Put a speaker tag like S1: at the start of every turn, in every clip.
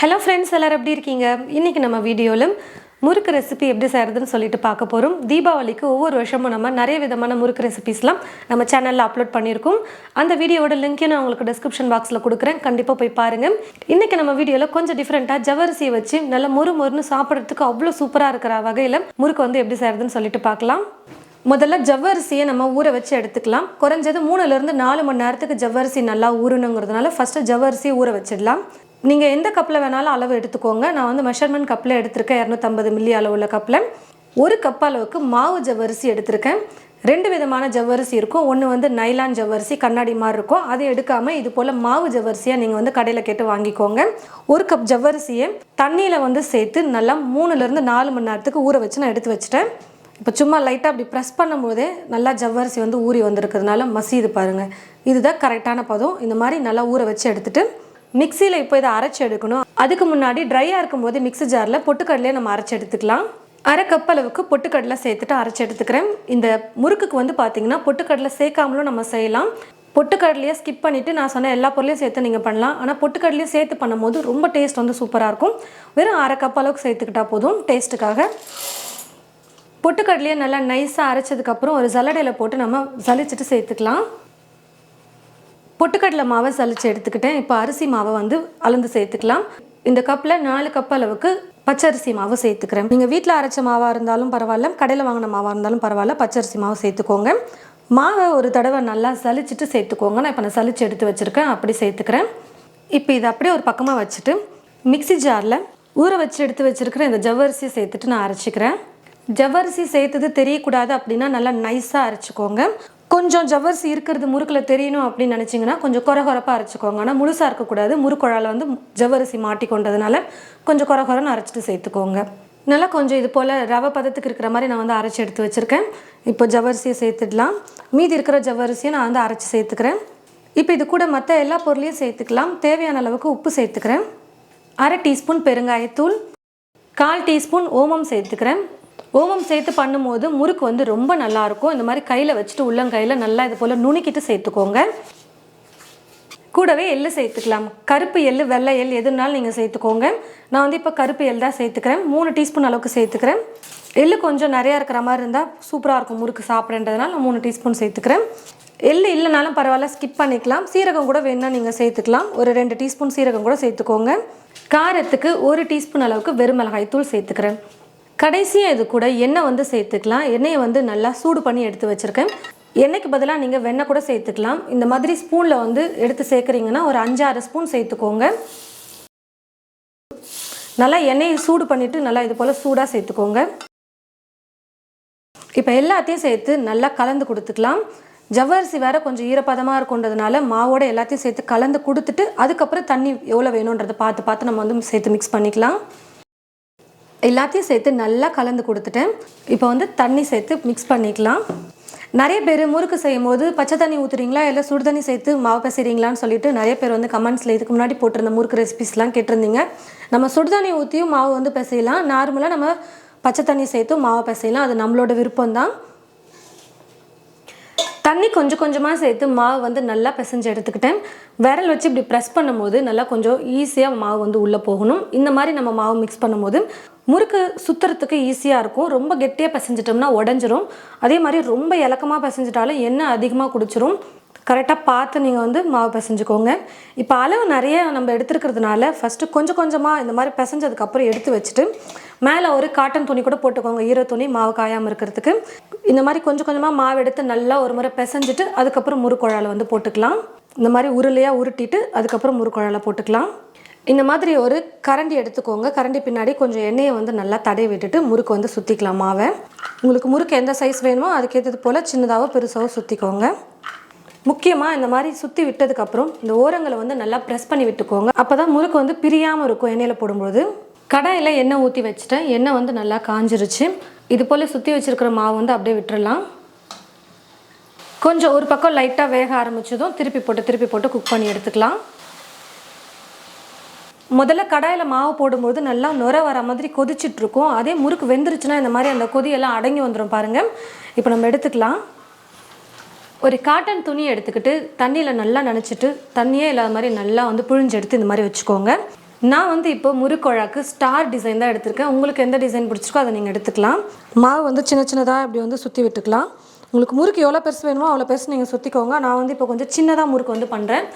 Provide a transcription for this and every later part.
S1: Hello friends எல்லோரும் எப்படி இருக்கீங்க? இன்றைக்கி நம்ம வீடியோவில் முறுக்கு ரெசிபி எப்படி செய்கிறதுன்னு சொல்லிட்டு பார்க்க போகிறோம் தீபாவளிக்கு ஒவ்வொரு வருஷமும் நம்ம நிறைய விதமான முறுக்கு ரெசிபிஸ்லாம் நம்ம சேனலில் அப்லோட் பண்ணியிருக்கோம். அந்த வீடியோவோட லிங்க்கையும் நான் உங்களுக்கு டிஸ்கிரிப்ஷன் பாக்ஸில் கொடுக்குறேன். கண்டிப்பாக போய் பாருங்கள் இன்றைக்கி நம்ம வீடியோவில் கொஞ்சம் டிஃப்ரெண்ட்டாக ஜவரிசியை வச்சு நல்லா மொறு மொறுன்னு சாப்பிட்றதுக்கு அவ்வளோ சூப்பராக இருக்கிற வகையில் முறுக்கு வந்து எப்படி செய்கிறதுன்னு சொல்லிட்டு பார்க்கலாம். முதல்ல ஜவ்வரிசியை நம்ம ஊற வச்சு எடுத்துக்கலாம். குறைஞ்சது மூணுலேருந்து நாலு மணி நேரத்துக்கு ஜவ்வரிசி நல்லா ஊறணுங்கிறதுனால ஃபஸ்ட்டு ஜவ்வரிசியை ஊற வச்சிடலாம். நீங்கள் எந்த கப்பில் வேணாலும் அளவு எடுத்துக்கோங்க. நான் வந்து மெஷர்மெண்ட் கப்பில் எடுத்திருக்கேன். இரநூத்தம்பது மில்லி அளவுள்ள கப்பில் ஒரு கப் அளவுக்கு மாவு ஜவ்வரிசி எடுத்திருக்கேன். ரெண்டு விதமான ஜவ்வரிசி இருக்கும். ஒன்று வந்து நைலான் ஜவ்வரிசி கண்ணாடி மாதிரி இருக்கும். அதை எடுக்காமல் இது போல் மாவு ஜவ்வரிசியாக நீங்கள் வந்து கடையில் கேட்டு வாங்கிக்கோங்க. ஒரு கப் ஜவ்வரிசியை தண்ணியில் வந்து சேர்த்து நல்லா மூணுலேருந்து நாலு மணி நேரத்துக்கு ஊற வச்சு நான் எடுத்து வச்சுட்டேன். இப்போ சும்மா லைட்டாக அப்படி ப்ரெஸ் பண்ணும்போதே நல்லா ஜவ்வரிசி வந்து ஊறி வந்திருக்கிறதுனால மசியுது பாருங்கள் இதுதான் கரெக்டான பதம். இந்த மாதிரி நல்லா ஊற வச்சு எடுத்துகிட்டு மிக்சியில் இப்போ இதை அரைச்சி எடுக்கணும். அதுக்கு முன்னாடி ட்ரையாக இருக்கும்போது மிக்ஸி ஜாரில் பொட்டுக்கடலையே நம்ம அரைச்சி எடுத்துக்கலாம். அரை கப் அளவுக்கு பொட்டுக்கடலை சேர்த்துட்டு அரைச்சி எடுத்துக்கிறேன். இந்த முறுக்குக்கு வந்து பார்த்தீங்கன்னா பொட்டுக்கடலை சேர்க்காமலும் நம்ம செய்யலாம். பொட்டுக்கடலையே ஸ்கிப் பண்ணிவிட்டு நான் சொன்ன எல்லா பொருளையும் சேர்த்து நீங்கள் பண்ணலாம். ஆனால் பொட்டுக்கடலையும் சேர்த்து பண்ணும்போது ரொம்ப டேஸ்ட் வந்து சூப்பராக இருக்கும். வெறும் அரை கப் அளவுக்கு சேர்த்துக்கிட்டால் போதும் டேஸ்ட்டுக்காக பொட்டுக்கடலையை நல்லா நைஸாக அரைச்சதுக்கப்புறம் ஒரு ஜல்லடையில் போட்டு நம்ம ஜலிச்சுட்டு சேர்த்துக்கலாம். பொட்டுக்கடலை மாவை சலிச்சு எடுத்துக்கிட்டேன். இப்போ அரிசி மாவை வந்து அளந்து சேர்த்துக்கலாம். இந்த கப்பில் நாலு கப் அளவுக்கு பச்சரிசி மாவு சேர்த்துக்கிறேன். நீங்கள் வீட்டில் அரைச்ச மாவாக இருந்தாலும் பரவாயில்ல கடையில் வாங்கின மாவாக இருந்தாலும் பரவாயில்ல பச்சரிசி மாவு சேர்த்துக்கோங்க. மாவை ஒரு தடவை நல்லா சலிச்சுட்டு சேர்த்துக்கோங்க. நான் இப்போ நான் சலிச்சு எடுத்து வச்சுருக்கேன் அப்படி சேர்த்துக்கிறேன். இப்போ இதை அப்படியே ஒரு பக்கமாக வச்சுட்டு மிக்ஸி ஜாரில் ஊற வச்சு எடுத்து வச்சுருக்கிற இந்த ஜவ்வரிசியை சேர்த்துட்டு நான் அரைச்சிக்கிறேன். ஜவ்வரிசி சேர்த்தது தெரியக்கூடாது அப்படின்னா நல்லா நைஸாக அரைச்சிக்கோங்க. கொஞ்சம் ஜவ்வரிசி இருக்கிறது முறுக்கில் தெரியணும் அப்படின்னு நினச்சிங்கன்னா கொஞ்சம் குறை குறைப்பாக அரைச்சிக்கோங்க. ஆனால் முழுசாக இருக்கக்கூடாது. முறுக்குழால வந்து ஜவ்வரிசி மாட்டி கொண்டதுனால கொஞ்சம் குறை குறைன்னு அரைச்சிட்டு சேர்த்துக்கோங்க. நல்லா கொஞ்சம் இது போல் ரவை பதத்துக்கு இருக்கிற மாதிரி நான் வந்து அரைச்சி எடுத்து வச்சுருக்கேன். இப்போ ஜவ்வரிசியை சேர்த்துடலாம். மீதி இருக்கிற ஜவ்வரிசியை நான் வந்து அரைச்சி சேர்த்துக்கிறேன். இப்போ இது கூட மற்ற எல்லா பொருளையும் சேர்த்துக்கலாம். தேவையான அளவுக்கு உப்பு சேர்த்துக்கிறேன். அரை டீஸ்பூன் பெருங்காயத்தூள். கால் டீஸ்பூன் ஓமம் சேர்த்துக்கிறேன். ஓமம் சேர்த்து பண்ணும்போது முறுக்கு வந்து ரொம்ப நல்லாயிருக்கும். இந்த மாதிரி கையில் வச்சுட்டு உள்ளங்கையில் நல்லா இது போல் நுணுக்கிட்டு சேர்த்துக்கோங்க. கூடவே எள்ளு சேர்த்துக்கலாம். கருப்பு எள்ளு வெள்ளை எள் எதுனாலும் நீங்கள் சேர்த்துக்கோங்க. நான் வந்து இப்போ கருப்பு எள் தான் சேர்த்துக்கிறேன். மூணு டீஸ்பூன் அளவுக்கு சேர்த்துக்கிறேன். எள்ளு கொஞ்சம் நிறையா இருக்கிற மாதிரி இருந்தால் சூப்பராக இருக்கும் முறுக்கு சாப்பிட்றதுனால நான் மூணு டீஸ்பூன் சேர்த்துக்கிறேன். எள்ளு இல்லைனாலும் பரவாயில்ல ஸ்கிப் பண்ணிக்கலாம். சீரகம் கூட வேணால் நீங்கள் சேர்த்துக்கலாம். ஒரு ரெண்டு டீஸ்பூன் சீரகம் கூட சேர்த்துக்கோங்க. காரத்துக்கு ஒரு டீஸ்பூன் அளவுக்கு வெறும் மிளகாய் தூள் சேர்த்துக்கிறேன். கடைசியாக இது கூட எண்ணெய் வந்து சேர்த்துக்கலாம். எண்ணெயை வந்து நல்லா சூடு பண்ணி எடுத்து வச்சுருக்கேன். எண்ணெய்க்கு பதிலாக நீங்கள் வெண்ணெய் கூட சேர்த்துக்கலாம். இந்த மாதிரி ஸ்பூனில் வந்து எடுத்து சேர்க்குறீங்கன்னா ஒரு அஞ்சாறு ஸ்பூன் சேர்த்துக்கோங்க. நல்லா எண்ணெயை சூடு பண்ணிவிட்டு நல்லா இது போல் சூடாக சேர்த்துக்கோங்க. இப்போ எல்லாத்தையும் சேர்த்து நல்லா கலந்து கொடுத்துக்கலாம். ஜவ்வரிசி வேறு கொஞ்சம் ஈரப்பதமாக இருக்குன்றதுனால மாவோட எல்லாத்தையும் சேர்த்து கலந்து கொடுத்துட்டு அதுக்கப்புறம் தண்ணி எவ்வளோ வேணுன்றதை பார்த்து பார்த்து நம்ம வந்து சேர்த்து மிக்ஸ் பண்ணிக்கலாம். எல்லாத்தையும் சேர்த்து நல்லா கலந்து கொடுத்துட்டேன். இப்போ வந்து தண்ணி சேர்த்து மிக்ஸ் பண்ணிக்கலாம். நிறைய பேர் முறுக்கு செய்யும் போது பச்சை தண்ணி ஊற்றுறீங்களா இல்லை சுடு தண்ணி சேர்த்து மாவு பிசைறீங்களான்னு சொல்லிட்டு நிறைய பேர் வந்து கமெண்ட்ஸில் இதுக்கு முன்னாடி போட்டிருந்த முறுக்கு ரெசிபிஸ்லாம் கேட்டிருந்தீங்க. நம்ம சுடு தண்ணி ஊற்றியும் மாவு வந்து பிசையலாம். நார்மலாக நம்ம பச்சை தண்ணி சேர்த்தும் மாவு பிசையலாம். அது நம்மளோட விருப்பம் தான் தண்ணி கொஞ்சம் கொஞ்சமாக சேர்த்து மாவு வந்து நல்லா பிசைஞ்சு எடுத்துக்கிட்டேன். விரல் வச்சு இப்படி ப்ரெஸ் பண்ணும்போது நல்லா கொஞ்சம் ஈஸியாக மாவு வந்து உள்ளே போகணும். இந்த மாதிரி நம்ம மாவு மிக்ஸ் பண்ணும்போது முறுக்கு சுற்றுறதுக்கு ஈஸியாக இருக்கும். ரொம்ப கெட்டியாக பிசைஞ்சிட்டோம்னா உடஞ்சிரும். அதே மாதிரி ரொம்ப இலக்கமாக பிசைஞ்சிட்டாலும் எண்ணெய் அதிகமாக குடிச்சிரும். கரெக்டாக பார்த்து நீங்கள் வந்து மாவு பிசைஞ்சுக்கோங்க. இப்போ அளவு நிறைய நம்ம எடுத்துருக்கிறதுனால ஃபஸ்ட்டு கொஞ்சம் கொஞ்சமாக இந்த மாதிரி பிசைஞ்சதுக்கப்புறம் எடுத்து வச்சுட்டு மேலே ஒரு காட்டன் துணி கூட போட்டுக்கோங்க. ஈர துணி மாவு காயாமல் இருக்கிறதுக்கு. இந்த மாதிரி கொஞ்சம் கொஞ்சமாக மாவு எடுத்து நல்லா ஒரு முறை பிசைஞ்சிட்டு அதுக்கப்புறம் முறுக்குழால வந்து போட்டுக்கலாம். இந்த மாதிரி உருளையாக உருட்டிட்டு அதுக்கப்புறம் முறுக்குழால போட்டுக்கலாம். இந்த மாதிரி ஒரு கரண்டி எடுத்துக்கோங்க. கரண்டி பின்னாடி கொஞ்சம் எண்ணெயை வந்து நல்லா தடவி விட்டுட்டு முறுக்கு வந்து சுற்றிக்கலாம் மாவை. உங்களுக்கு முறுக்கு எந்த சைஸ் வேணுமோ அதுக்கேற்றது போல் சின்னதாகவோ பெருசாகவோ சுற்றிக்கோங்க முக்கியமாக இந்த மாதிரி சுற்றி விட்டதுக்கப்புறம் இந்த ஓரங்களை வந்து நல்லா ப்ரெஸ் பண்ணி விட்டுக்கோங்க. அப்போ தான் முறுக்கு வந்து பிரியாமல் இருக்கும் எண்ணெயில் போடும்போது கடாயில் எண்ணெய் ஊற்றி வச்சுட்டேன். எண்ணெய் வந்து நல்லா காஞ்சிருச்சு. இது போல் சுற்றி வச்சுருக்கிற மாவு வந்து அப்படியே விட்டுடலாம் கொஞ்சம் ஒரு பக்கம் லைட்டாக வேக ஆரம்பிச்சதும் திருப்பி போட்டு திருப்பி போட்டு குக் பண்ணி எடுத்துக்கலாம். முதல்ல கடாயில் மாவு போடும்போது நல்லா நுர வர மாதிரி கொதிச்சிட்டுருக்கும் அதே முறுக்கு வெந்துருச்சுன்னா இந்த மாதிரி அந்த கொதியெல்லாம் அடங்கி வந்துடும் பாருங்கள் இப்போ நம்ம எடுத்துக்கலாம். ஒரு காட்டன் துணி எடுத்துக்கிட்டு தண்ணியில் நல்லா நனைச்சிட்டு தண்ணியே இல்லாத மாதிரி நல்லா வந்து புழிஞ்செடுத்து இந்த மாதிரி வச்சுக்கோங்க. நான் வந்து இப்போ முறுக்கொழாக்கு ஸ்டார் டிசைன் தான் எடுத்திருக்கேன். உங்களுக்கு எந்த டிசைன் பிடிச்சிருக்கோ அதை நீங்கள் எடுத்துக்கலாம். மாவு வந்து சின்ன சின்னதாக இப்படி வந்து சுற்றி விட்டுக்கலாம். உங்களுக்கு முறுக்கு எவ்வளோ பெருசு வேணுமோ அவ்வளோ பெருசு நீங்கள் சுற்றிக்கோங்க நான் வந்து இப்போ கொஞ்சம் சின்னதாக முறுக்கு வந்து பண்ணுறேன்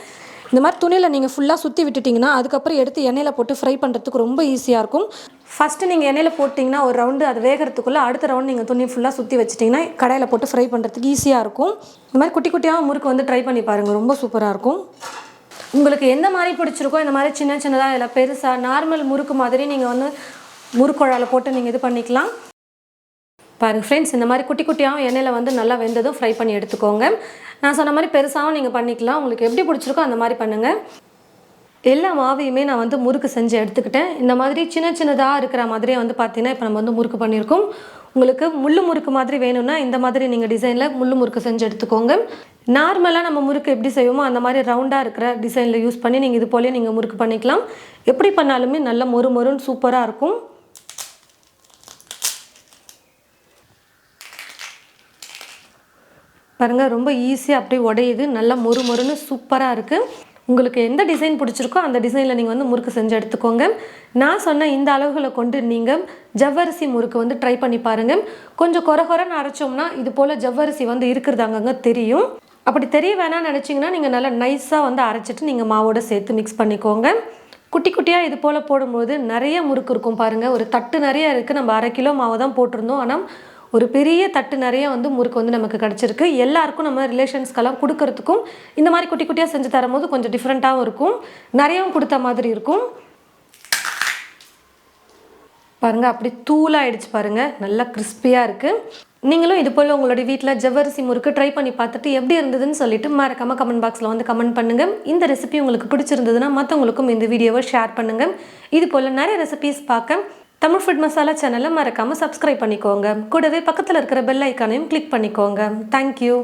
S1: இந்த மாதிரி துணியில் நீங்கள் ஃபுல்லாக சுற்றி விட்டுட்டிங்கன்னா அதுக்கப்புறம் எடுத்து எண்ணெயில் போட்டு ஃப்ரை பண்ணுறதுக்கு ரொம்ப ஈஸியாக இருக்கும். ஃபஸ்ட்டு நீங்கள் எண்ணெயில் போட்டிங்கன்னா ஒரு ரவுண்டு அது வேகிறதுக்குள்ளே அடுத்த ரவுண்ட் நீங்கள் துணி ஃபுல்லாக சுற்றி வச்சிட்டிங்கன்னா கடையில் போட்டு ஃப்ரை பண்ணுறதுக்கு ஈஸியாக இருக்கும். இந்த மாதிரி குட்டி குட்டியாக முறுக்கு வந்து ட்ரை பண்ணி பாருங்கள் ரொம்ப சூப்பராக இருக்கும். உங்களுக்கு எந்த மாதிரி பிடிச்சிருக்கோ இந்த மாதிரி சின்ன சின்னதாக இல்லை பெருசாக நார்மல் முறுக்கு மாதிரி நீங்கள் வந்து முறுக்குழாவில் போட்டு நீங்கள் இது பண்ணிக்கலாம். பாருங்கள் ஃப்ரெண்ட்ஸ் இந்த மாதிரி குட்டி குட்டியாகவும் எண்ணெயில் வந்து நல்லா வெந்ததும் ஃப்ரை பண்ணி எடுத்துக்கோங்க. நான் சொன்ன மாதிரி பெருசாகவும் நீங்கள் பண்ணிக்கலாம். உங்களுக்கு எப்படி பிடிச்சிருக்கோ அந்த மாதிரி பண்ணுங்கள் எல்லா மாவையுமே நான் வந்து முறுக்கு செஞ்சு எடுத்துக்கிட்டேன். இந்த மாதிரி சின்ன சின்னதாக இருக்கிற மாதிரியே வந்து பார்த்தீங்கன்னா இப்போ நம்ம வந்து முறுக்கு பண்ணியிருக்கோம். உங்களுக்கு முள்ளு முறுக்கு மாதிரி வேணும்னா இந்த மாதிரி நீங்கள் டிசைனில் முள்ளு முறுக்கு செஞ்சு எடுத்துக்கோங்க. நார்மலாக நம்ம முறுக்கு எப்படி செய்வோமோ அந்த மாதிரி ரவுண்டாக இருக்கிற டிசைனில் யூஸ் பண்ணி நீங்கள் இது போலயே நீங்கள் முறுக்கு பண்ணிக்கலாம். எப்படி பண்ணாலுமே நல்ல மொறு மொறுன்னு சூப்பராக இருக்கும். பாருங்கள் ரொம்ப ஈஸியாக அப்படியே உடையுது. நல்லா மொறு மொறுன்னு சூப்பராக இருக்குது உங்களுக்கு எந்த டிசைன் பிடிச்சிருக்கோ அந்த டிசைனில் நீங்கள் வந்து முறுக்கு செஞ்சு எடுத்துக்கோங்க. நான் சொன்ன இந்த அளவுகளை கொண்டு நீங்கள் ஜவ்வரிசி முறுக்கு வந்து ட்ரை பண்ணி பாருங்கள் கொஞ்சம் குறை குறைன்னு அரைச்சோம்னா இது போல் ஜவ்வரிசி வந்து இருக்கிறது அங்கங்கே தெரியும். அப்படி தெரிய வேணாம்னு நினச்சிங்கன்னா நீங்கள் நல்லா நைஸாக வந்து அரைச்சிட்டு நீங்கள் மாவோட சேர்த்து மிக்ஸ் பண்ணிக்கோங்க. குட்டி குட்டியாக இது போல் போடும்போது நிறைய முறுக்கு இருக்கும் பாருங்கள் ஒரு தட்டு நிறைய இருக்குது நம்ம அரை கிலோ மாவை தான் போட்டிருந்தோம். ஆனால் ஒரு பெரிய தட்டு நிறைய வந்து முறுக்கு வந்து நமக்கு கிடச்சிருக்கு. எல்லாருக்கும் நம்ம ரிலேஷன்ஸ்க்கெல்லாம் கொடுக்கறதுக்கும் இந்த மாதிரி குட்டி குட்டியாக செஞ்சு தரும்போது கொஞ்சம் டிஃப்ரெண்ட்டாகவும் இருக்கும். நிறையவும் கொடுத்த மாதிரி இருக்கும். பாருங்கள் அப்படி தூளாகிடுச்சு பாருங்கள் நல்லா கிறிஸ்பியாக இருக்குது நீங்களும் இது போல் உங்களுடைய வீட்டில் ஜவ்வரிசி முறுக்கு ட்ரை பண்ணி பார்த்துட்டு எப்படி இருந்ததுன்னு சொல்லிட்டு மறக்காமல் கமெண்ட் பாக்ஸில் வந்து கமெண்ட் பண்ணுங்கள் இந்த ரெசிபி உங்களுக்கு பிடிச்சிருந்ததுன்னா மற்றவங்களுக்கும் இந்த வீடியோவை ஷேர் பண்ணுங்கள் இது போல் நிறைய ரெசிபீஸ் பார்க்க தமிழ் ஃபுட் மசாலா சேனலை மறக்காமல் சப்ஸ்கிரைப் பண்ணிக்கோங்க. கூடவே பக்கத்தில் இருக்கிற பெல் ஐக்கானையும் கிளிக் பண்ணிக்கோங்க. தேங்க்யூ